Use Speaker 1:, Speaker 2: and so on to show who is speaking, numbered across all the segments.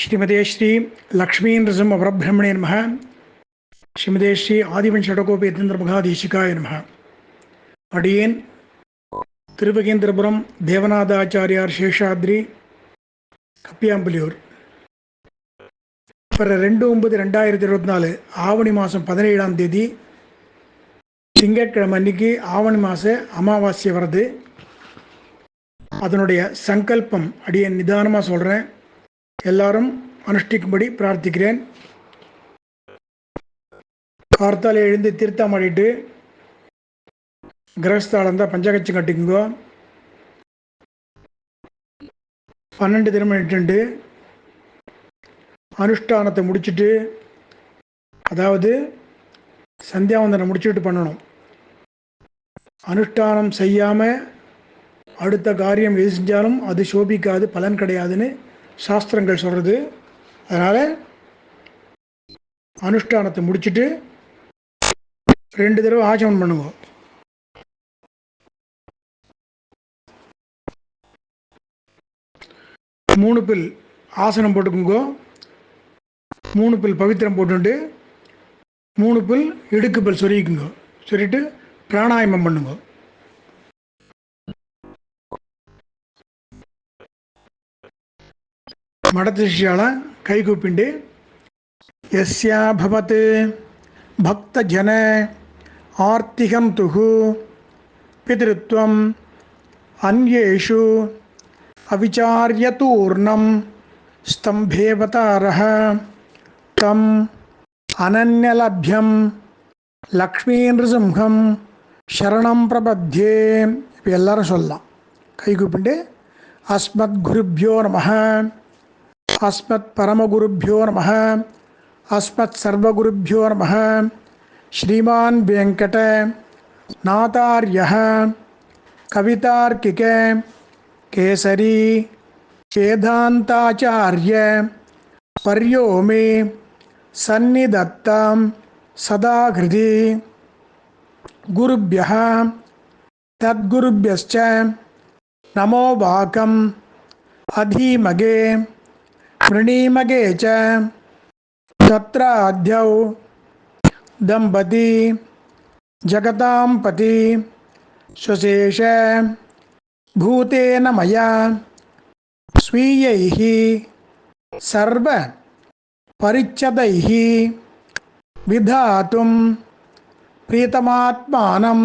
Speaker 1: ஸ்ரீமதே ஸ்ரீ லக்ஷ்மீ நிருசிம்ம பரபிரம்மணே நம. ஸ்ரீமதே ஸ்ரீ ஆதிவன் ஷடகோபி யதீந்திர மகாதேசிகாய நம. அடியேன் திருவகேந்திரபுரம் தேவநாதாச்சாரியார் சேஷாத்ரி கப்பியாம்பலியூர். பிற ரெண்டு ஒன்பது ரெண்டாயிரத்தி இருபத்தி நாலு ஆவணி மாதம் பதினேழாம் தேதி திங்கட்கிழமை அன்னைக்கு ஆவணி மாத அமாவாசை வருது. அதனுடைய சங்கல்பம் அடியேன் நிதானமாக சொல்கிறேன் எல்லாரும் அனுஷ்டிக்கும்படி பிரார்த்திக்கிறேன். கார்த்தால் எழுந்து தீர்த்தம் அடிட்டு கிரகஸ்தாலம் தான் பஞ்சகச்சம் கட்டிக்குங்கோ. பன்னெண்டு தினமும் இட்டுண்டு அனுஷ்டானத்தை முடிச்சுட்டு அதாவது சந்தியாவந்தனை முடிச்சுட்டு பண்ணணும். அனுஷ்டானம் செய்யாமல் அடுத்த காரியம் எது செஞ்சாலும் அது சோபிக்காது பலன் கிடையாதுன்னு சாஸ்திரங்கள் சொல்கிறது அதனால் அனுஷ்டானத்தை முடிச்சுட்டு ரெண்டு தடவை ஆச்சமனம் பண்ணுவோம். மூணு பில் ஆசனம் போட்டுக்குங்கோ. மூணு பில் பவித்திரம் போட்டுட்டு மூணு பில் இடுக்கு பில் சொருகிக்குங்க. சொல்லிட்டு பிராணாயாமம் பண்ணுங்க. మడతిష్యాల కైకూపిండి యస్యాభవత్ భక్తజన ఆర్తిహంతు పితృత్వం అన్యేషు అవిచార్యతూర్ణం స్తంభేవతార తం అనన్యలభ్యం లక్ష్మీనృసింహం శరణం ప్రబध्ये ఇవి ఎల్లారం సొల్లాం కైకూపిండి అస్మద్గురుభ్యో నమ अस्मत्परमगुरुभ्यो नमः। अस्मत्सर्वगुरुभ्यो नमः। श्रीमान् वेङ्कट नातार्यः, कवितार्किके, केसरी, वेदान्ताचार्य पर्यो मे सन्निधत्तां सदा हृदि गुरुभ्यः, तद्गुरुभ्यश्च, नमो वाकम्, अधीमगे। वृणीमगे च तत्र अध्यौ दम्पती जगतां पति स्वशेष भूतेन मया स्वीयैः सर्वपरिच्छदैः विधातुं प्रीतमात्मानं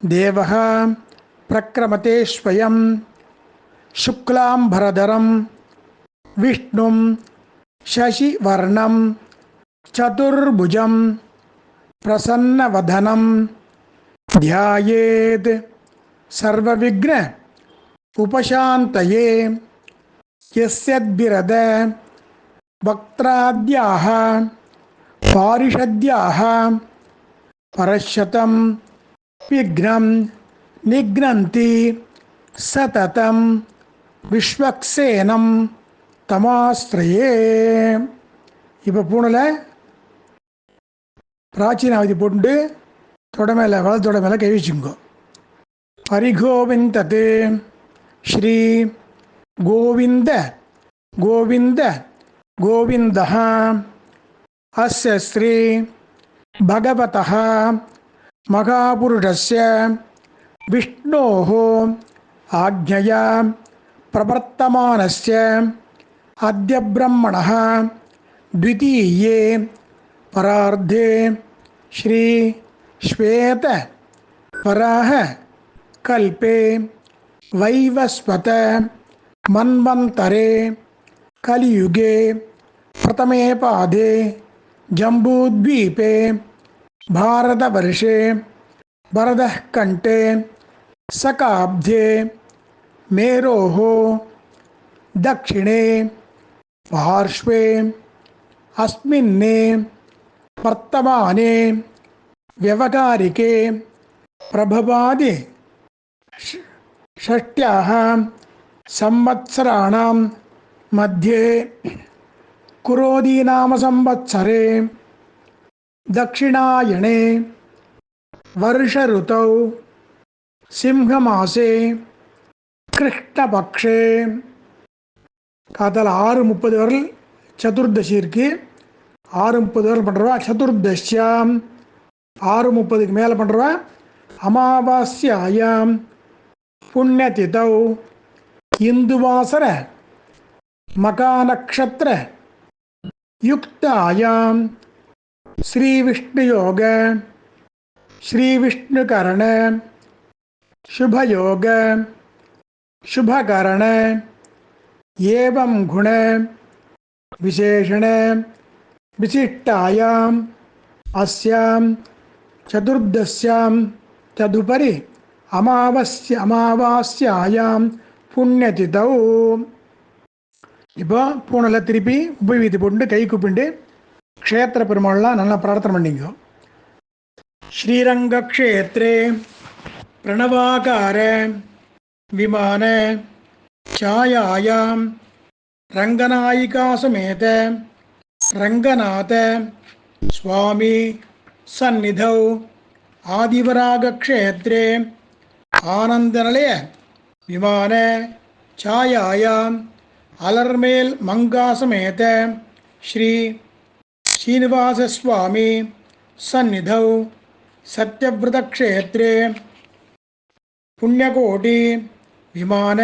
Speaker 1: देवः प्रक्रमते स्वयं शुक्लाम्भरधरं विष्णुं शशिवर्णं चतुर्भुजं प्रसन्नवधनं ध्यायेद् सर्वविघ्न उपशान्तये यस्यद्भिरद वक्त्राद्याः पारिषद्याः परशतं विघ्नं निघ्नन्ति सततं विश्वक्सेनम् தமாஸ்திரயே. இப்போ பூனில் பிராச்சீனாவதி போட்டு தொட மேலே வலது தொட மேலே கை வச்சுங்கோ பரிகோவிந்தது. ஸ்ரீ கோவிந்த கோவிந்த கோவிந்த அஸ்ய ஸ்ரீ பகவத மகாபுருஷஸ்ய விஷ்ணோ ஆக்ஞயா. பிரவர்த்தமானஸ்ய. अद्य ब्रह्मणः द्वितीये परार्धे श्री श्वेत पराः कल्पे वैवस्वत मन्वन्तरे कलियुगे प्रथमे पादे जम्बूद्वीपे भारतवर्षे भरतः सकाब्धे मेरोः दक्षिणे പാർശ്വേ അസ്മിന്നേ വർത്തമാനേ വ്യവകാരികേ പ്രഭവാദി ഷഷ്ട്യാ സംവത്സരാണാം മധ്യേ കുരോദീനാമസംവത്സരേ ദക്ഷിണായണേ വർഷഋതൗ സിംഹമാസേ കൃഷ്ണപക്ഷേ. காத்தால் ஆறு முப்பது வரல் சதுர்தசி இருக்குது ஆறு முப்பது வரல் பண்ணுறவா சதுர்தஷ்யாம் ஆறு முப்பதுக்கு மேலே பண்ணுறவா அமாவாஸ்யாயாம் புண்ணியதிதௌ இந்துவாசர மகாநக்ஷத்திர யுக்தாயாம் श्रीविष्णुयोग श्रीविष्णुकरण शुभयोग शुभकरण एवं गुण विशेषण विशिष्टायाम् अस्यां चतुर्दश्यां तदुपरि அமாவாஸ்ய அமாவாஸ்யாயாம் புண்ணியதிதௌ இப்போ பூனில் திருப்பி உபவீதி போட்டு கை கூப்பிண்டு க்ஷேத்திர பெருமாள்லாம் நல்லா பிரார்த்தனை பண்ணிங்க ஸ்ரீரங்கக்ஷேத்ரே பிரணவாகார விமான ഛായായാം. രംഗനായികാസമേത. രംഗനാഥ. സ്വാമി സന്നിധൗ. ആദിവരാഗക്ഷേത്രേ. ആനന്ദനളയ. വിമാന. ഛായായാം. അലർമേൽ മംഗാസമേത. ശ്രീ ശ്രീനിവാസസ്വാമി സന്നിധൗ. സത്യവ്രതക്ഷേത്രേ. പുണ്യകോടി. വിമാന.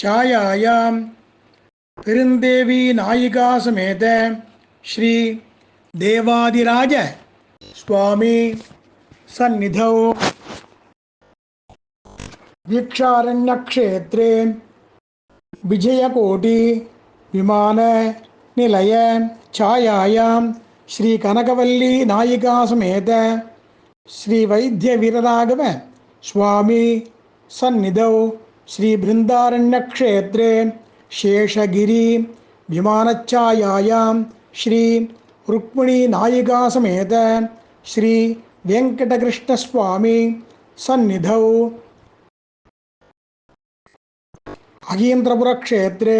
Speaker 1: छायायां पेरुन्देवी नायिका समेत श्री देवादिराज स्वामी सन्निधौ वीक्षारण्यक्षेत्रे विजयकोटि विमान निलय छायायां श्रीकनकवल्ली नायिका समेत श्रीवैद्यवीरराघव स्वामी सन्निधौ श्रीबृन्दारण्यक्षेत्रे शेषगिरि विमानच्छायायां श्री रुक्मिणी नायिका समेत श्री वेङ्कटकृष्णस्वामी सन्निधौ अगीन्द्रपुरक्षेत्रे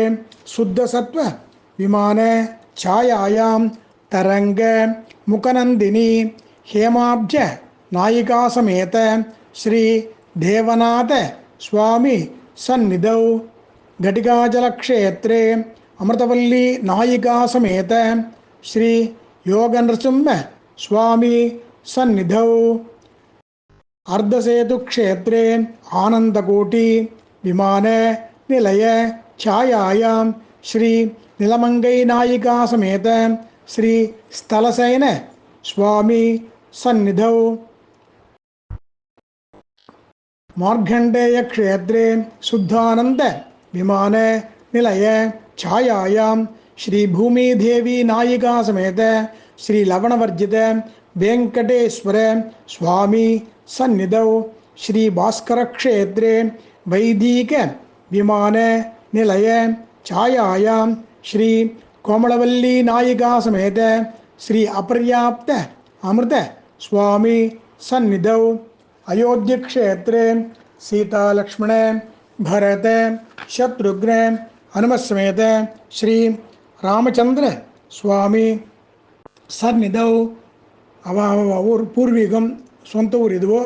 Speaker 1: शुद्धसत्त्व विमान छायायां तरङ्ग मुखनन्दिनी हेमाब्ज नायिका समेत സ്വാമി സന്നിധൗ. ഘടികാചലക്ഷേത്രേ അമൃതവല്ലി നായികാസമേത ശ്രീ യോഗനൃസിംഹ സ്വാമി സന്നിധൗ. അർദ്ധസേതുക്ഷേത്രേ ആനന്ദകൂട്ടി വിമാന നിലയ ഛായായാം. ശ്രീ നിലമംഗൈ നായികാസമേത ശ്രീ സ്ഥലസേന സ്വാമി സന്നിധൗ. मार्गण्डेयक्षेत्रे शुद्धानन्द विमान निलय छायायां श्रीभूमिदेवी नायिका समेत श्रीलवणवर्जित वेङ्कटेश्वर स्वामी सन्निधौ श्रीभास्करक्षेत्रे वैदिक विमान निलय छायायां श्री कोमलवल्ली नायिका समेत श्री अपर्याप्त अमृत स्वामी सन्निधौ अयोध्य क्षेत्रे सीता लक्ष्मण भरत शत्रुघ्न हनुमत समेत श्री ராமச்சந்திர சுவாமி சந்நிதவ் அவ அவ ஊர் பூர்வீகம் சொந்த ஊர் இதுவோ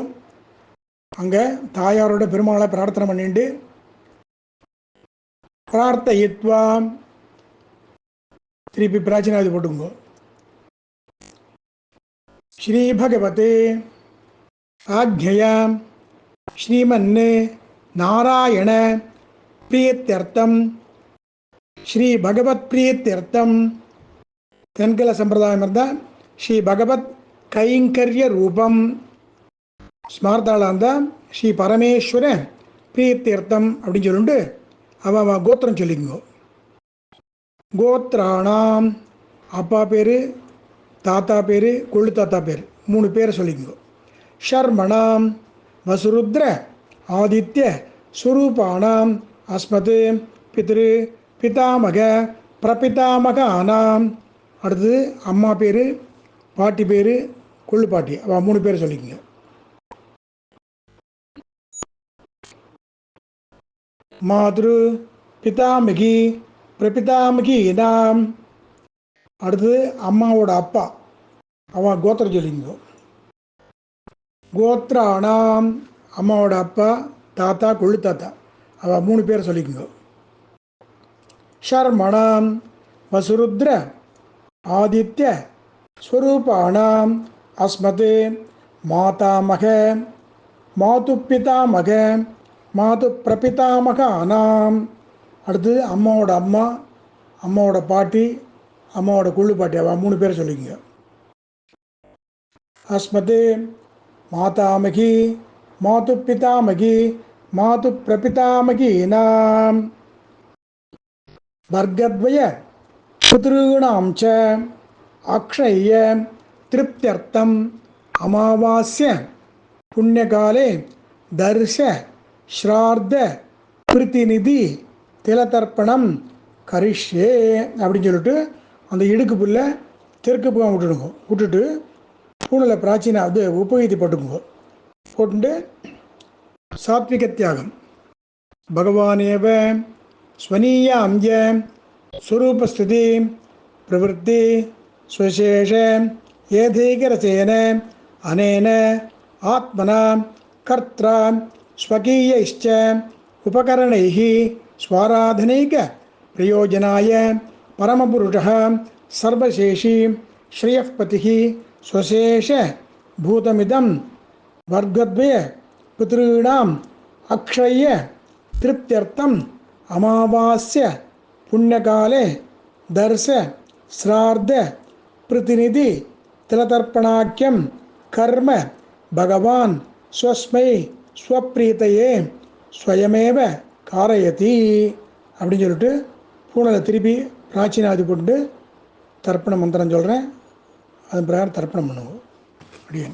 Speaker 1: அங்கே தாயாரோட பெருமாளை பிரார்த்தனை பண்ணிட்டு பிரார்த்தயித்வா திருப்பி பிராச்சனாவது போட்டுங்க ஸ்ரீ பகவதே ஆக்ஞயா ஸ்ரீமன் நாராயண பிரியத்தியர்த்தம் ஸ்ரீ பகவத் பிரியத்தியர்த்தம் தென்கல சம்பிரதாயம் இருந்தால் ஸ்ரீ பகவத் கைங்கரிய ரூபம் ஸ்மார்த்தாளாக இருந்தால் ஸ்ரீ பரமேஸ்வர பிரியத்தியர்த்தம் அப்படின்னு சொல்லிட்டு அவன் அவன் கோத்திரம் சொல்லிக்கோ. கோத்ராணாம் அப்பா பேர் தாத்தா பேர் கொள்ளு தாத்தா பேர் மூணு பேரை சொல்லிக்கோ. ஷர்மணாம் வசுருத்ர ஆதித்ய சுரூபானாம் அஸ்மது பித்ரு பிதாமக பிரபிதாமக ஆனாம் அடுத்தது அம்மா பேர் பாட்டி பேர் கொள்ளு பாட்டி. அவள் மூணு பேர் சொல்லிக்கோங்க. மாத்ரு பிதாமகி பிரபிதாமகி நாம் அடுத்தது அம்மாவோட அப்பா. அவன் கோத்திரம் சொல்லிங்க கோத்ராணாம் அம்மாவோட அப்பா தாத்தா கொள்ளு தாத்தா. அவள் மூணு பேர் சொல்லிக்கோங்க. ஷர்மணாம். வசுருத்ர. ஆதித்ய. ஸ்வரூபானாம். அஸ்மது. மாதாமக. மாது பிதாமக மாது பிரபிதாமகானாம் அடுத்து அம்மாவோட அம்மா அம்மாவோட பாட்டி அம்மாவோட குள்ளு பாட்டி அவ மூணு பேரை சொல்லிக்கோங்க. அஸ்மது. மாதாமகி மாது பிதாமகி மாது பிரபிதாமகீனாம் வர்க்கத்வய பிதॄணாம் ச அக்ஷய திருப்தியர்த்தம் அமாவாஸ்ய புண்ணியகாலே தர்ஷ ஸ்ரார்த்த பிரதிநிதி திலதர்ப்பணம் கரிஷ்யே அப்படின்னு சொல்லிட்டு அந்த இடுக்கு புல்லை தெற்கு பக்கம் விட்டுடுங்க. விட்டுட்டு பூணில் பிராச்சீனா வந்து உபயோகித்து போட்டுக்கோங்க போட்டு சாத்விக தியாகம் பகவானேவ ஸ்வனீய அம்ய ஸ்வரூபஸ்துதி பிரவருத்தி சுசேஷ ஏதீகரசேன அனேன ஆத்மனா கர்த்தா ஸ்வகீயைச்ச உபகரணைः ஸ்வாராதனைக பிரயோஜனாய பரமபுருஷः சர்வசேஷி ஸ்ரீயப்பதிः ஸ்வசேஷ பூதமிதம் வர்க்கத்வய பித்ருணாம் அக்ஷய திருப்தியர்த்தம் அமாவாஸ்ய புண்ணியகாலே தர்ச ஸ்ரார்த பிரதிநிதி திலதர்ப்பணாக்கியம் கர்ம பகவான் ஸ்வஸ்மை ஸ்வப்பிரீத்தையே ஸ்வயமேவ காரயதி அப்படின்னு சொல்லிட்டு பூனலை திருப்பி பிராச்சீனாதி போட்டு தர்ப்பண மந்திரம் சொல்கிறேன் அதன் பிரகாரம் தர்ப்பணம் பண்ணுவோம். அப்படியே.